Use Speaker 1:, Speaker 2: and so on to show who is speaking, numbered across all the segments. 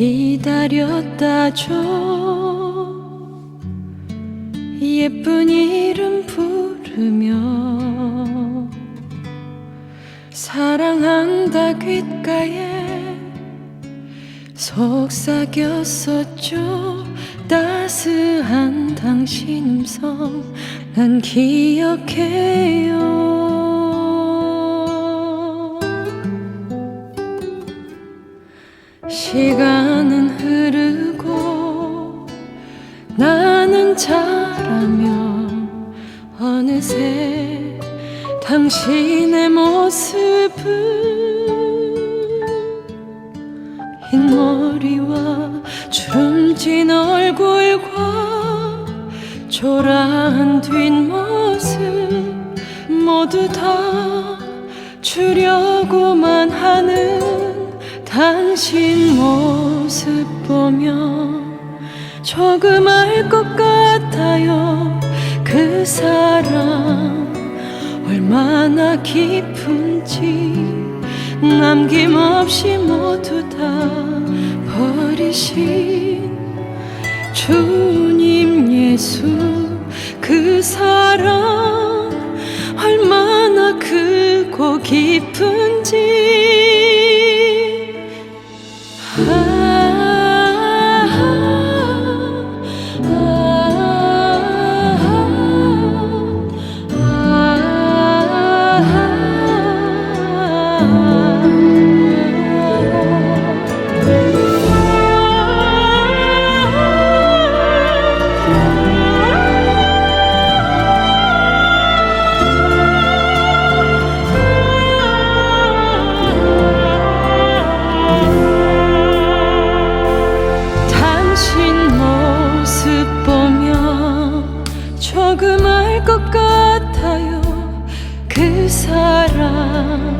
Speaker 1: 기다렸다죠. 예쁜 이름 부르며 사랑한다 귓가에 속삭였었죠. 따스한 당신 음성 난 기억해요 시간은 흐르고 나는 자라며 어느새 당신의 모습은 흰머리와 주름진 얼굴과 초라한 뒷모습 모두 다 주려고만 하는 당신 모습 보며 조금 알 것 같아요. 그 사랑 얼마나 깊은지 남김없이 모두 다 버리신 주님 예수 그 사랑 얼마나 크고 깊은지 사랑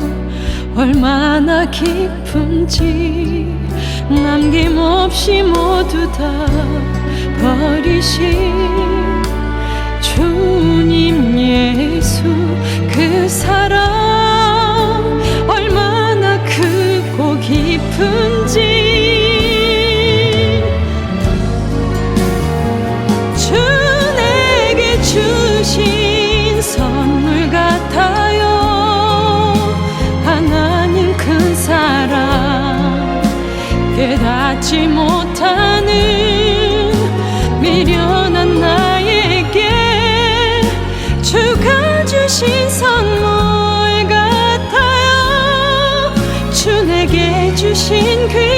Speaker 1: 얼마나 깊은지 남김없이 모두 다 버리신 주님 예수 그 사랑 얼마나 크고 깊은지 주 내게 주신 선물 같 깨닫지 못하는 미련한 나에게 주가 주신 선물 같아요. 주 내게 주신 귀한